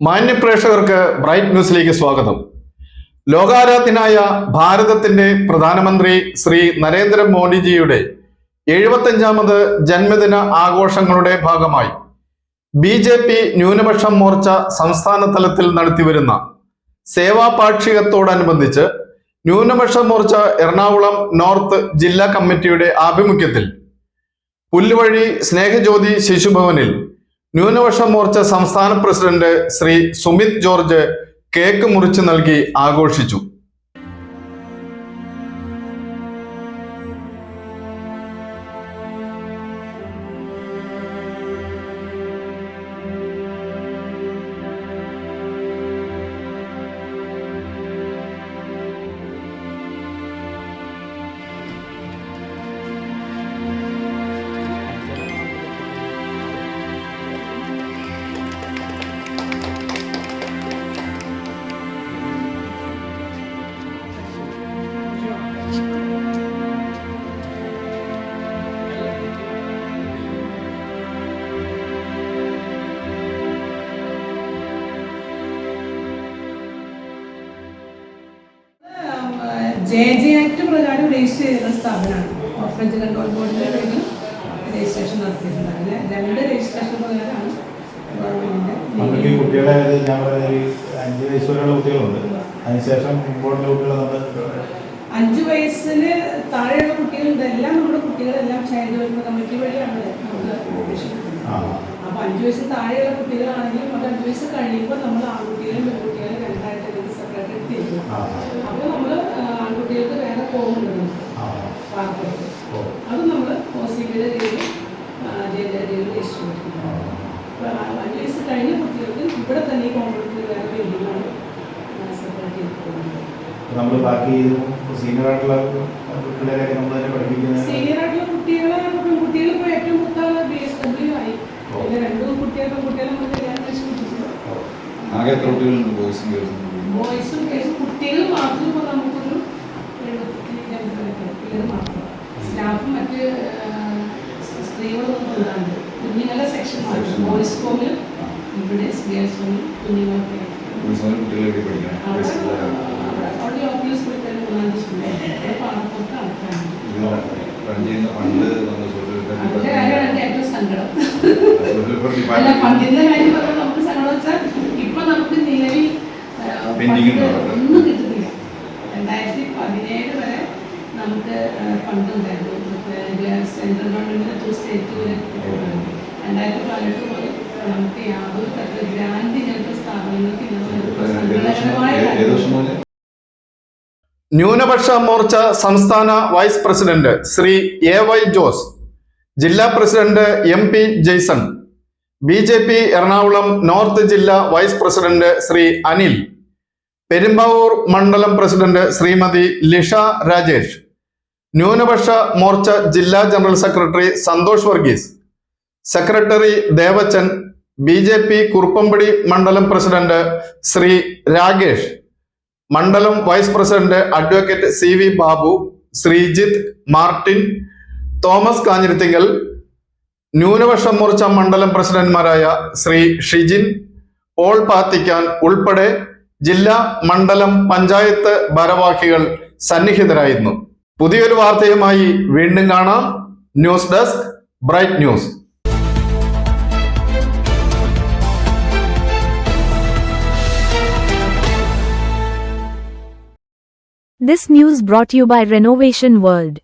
മാന്യപ്രേക്ഷകർക്ക് bright ന്യൂസിലേക്ക് സ്വാഗതം. ലോകാരാധ്യനായ ഭാരതത്തിന്റെ പ്രധാനമന്ത്രി ശ്രീ നരേന്ദ്ര നരേന്ദ്രമോദിജിയുടെ എഴുപത്തഞ്ചാമത് ജന്മദിന ആഘോഷങ്ങളുടെ ഭാഗമായി ബി ജെ പി ന്യൂനപക്ഷം മോർച്ച സംസ്ഥാന തലത്തിൽ നടത്തിവരുന്ന സേവാ പാക്ഷികത്തോടനുബന്ധിച്ച് ന്യൂനപക്ഷ മോർച്ച എറണാകുളം നോർത്ത് ജില്ലാ കമ്മിറ്റിയുടെ ആഭിമുഖ്യത്തിൽ പുല്ലുവഴി സ്നേഹജ്യോതി ശിശുഭവനിൽ ന്യൂനപക്ഷ മോർച്ച സംസ്ഥാന president Shri Sumit George cake മുറിച്ച് നൽകി ആഘോഷിച്ചു. ജെ ജെ ആക്ട് പ്രകാരം രജിസ്റ്റർ ചെയ്യുന്ന സ്ഥാപനമാണ്. ഓർഫനേജ് കൺട്രോൾ ബോർഡിന്റെ പേരിൽ രജിസ്ട്രേഷൻ നടത്തിയിട്ടുണ്ട് അതിന് രണ്ട് രജിസ്ട്രേഷൻ പ്രകാരമാണ് നമുക്ക് കുട്ടികളെ ഞാൻ അഞ്ച് വയസ്സ് വരെയുള്ള കുട്ടികളുണ്ട്. അതിനുശേഷം ഇമ്പോർട്ടന്റ് നമ്മൾ അഞ്ചു വയസ്സിന് താഴെയുള്ള കുട്ടികൾ ഇതെല്ലാം നമ്മുടെ കുട്ടികളെല്ലാം ചൈൽഡ് വെൽഫെയർ കമ്മിറ്റി വഴിയാണ്. ആ. അപ്പൊ അഞ്ചു വയസ്സിന് താഴെയുള്ള കുട്ടികളാണെങ്കിലും അത് അഞ്ചു വയസ്സ് കഴിയുമ്പോൾ നമ്മൾ ആൺകുട്ടികളെയും പെൺകുട്ടികളെയും രണ്ടായിട്ട് സെപ്പറേറ്റ് തിരിക്കും. ആ. നമ്മൾ പോകുന്നുണ്ട്. അത് നമ്മൾ പോസിറ്റീവ് രീതിയിൽ ജയിലിൽ രജിസ്റ്റർ ആ. അപ്പോൾ അഞ്ച് വയസ്സ് കഴിഞ്ഞ കുട്ടികൾക്ക് ഇവിടെ തന്നെ ഈ കോൺഗ്രസ് വേറെ ബിൽഡിങ്ങാണ് സെപ്പറേറ്റ് ചെയ്തിട്ടുള്ളത്. നമ്മൾ ബാക്കി സീനിയർ ആയിട്ടുള്ള പിള്ളേരെയൊക്കെ നമ്മൾ തന്നെ പഠിപ്പിക്കുന്നത്? സീനിയർ ആയിട്ടുള്ള കുട്ടികളെ പെൺകുട്ടികൾ ഇപ്പോൾ ഏറ്റവും മൂത്ത ബി എസ് ഡബ്ല്യു ആയി. പിന്നെ രണ്ടു കുട്ടികൾ പെൺകുട്ടികളെ നമ്മൾ കല്യാണം കഴിച്ചു ആകെ എത്ര കുട്ടികളുണ്ട് ബോയ്സും ഗേൾസും ബോയ്സും കേസും കുട്ടികൾ മാത്രം ഇപ്പോൾ നമുക്കൊരു എഴുപത്തി രണ്ട് കുട്ടികൾ മാത്രം സ്റ്റാഫും മറ്റ് സ്ത്രീകളും ഉണ്ടാകുന്നുണ്ട് കുഞ്ഞുങ്ങളുടെ സെക്ഷൻ. ബോയ്സ് ഹോമിൽ ഇവിടെ ഗേൾസ് ഹോമിൽ കുഞ്ഞുങ്ങളൊക്കെ അവിടെ സ്കൂളിൽ തന്നെ മൂന്നാം സ്കൂളിൽ പാലപ്പുറത്ത് ആൾക്കാരുണ്ട് സങ്കടം. ഫണ്ടിന്റെ കാര്യം പറഞ്ഞാൽ നമുക്ക് സങ്കടം വെച്ചാൽ ഇപ്പൊ നമുക്ക് നിലവിൽ? ഒന്നും കിട്ടുന്നില്ല. രണ്ടായിരത്തി പതിനേഴ് വരെ നമുക്ക് ഫണ്ട് ഉണ്ടായിരുന്നു. സെൻട്രൽ ഗവൺമെന്റിന്റെ ത്രൂ സ്റ്റേറ്റ് വരെ. രണ്ടായിരത്തി പതിനെട്ട് മുതൽ നമുക്ക് യാതൊരു തരത്തിൽ ഗ്രാൻഡ് ഇങ്ങനത്തെ സ്ഥാപനങ്ങൾക്ക് ന്യൂനപക്ഷ മോർച്ച സംസ്ഥാന vice president Shri A Y Jose ജില്ലാ president M P Jaison B J P Ernakulam north ജില്ലാ വൈസ് പ്രസിഡന്റ് ശ്രീ അനിൽ പെരുമ്പാവൂർ മണ്ഡലം പ്രസിഡന്റ് ശ്രീമതി ലിഷ രാജേഷ് ന്യൂനപക്ഷ മോർച്ച ജില്ലാ general secretary Santhosh Varghese secretary Devachan B J P Kuruppampady മണ്ഡലം പ്രസിഡന്റ് ശ്രീ രാകേഷ് മണ്ഡലം vice president advocate C V Babu Sreejith Martin Thomas Kanjirathinkal Nyunapaksha Morcha മണ്ഡലം പ്രസിഡന്റ്മാരായ Shri Shijin Paul Pathikkan ഉൾപ്പെടെ ജില്ലാ മണ്ഡലം പഞ്ചായത്ത് ഭാരവാഹികൾ സന്നിഹിതരായിരുന്നു. പുതിയൊരു വാർത്തയുമായി വീണ്ടും കാണാം news desk bright news This news brought you by Renovation World.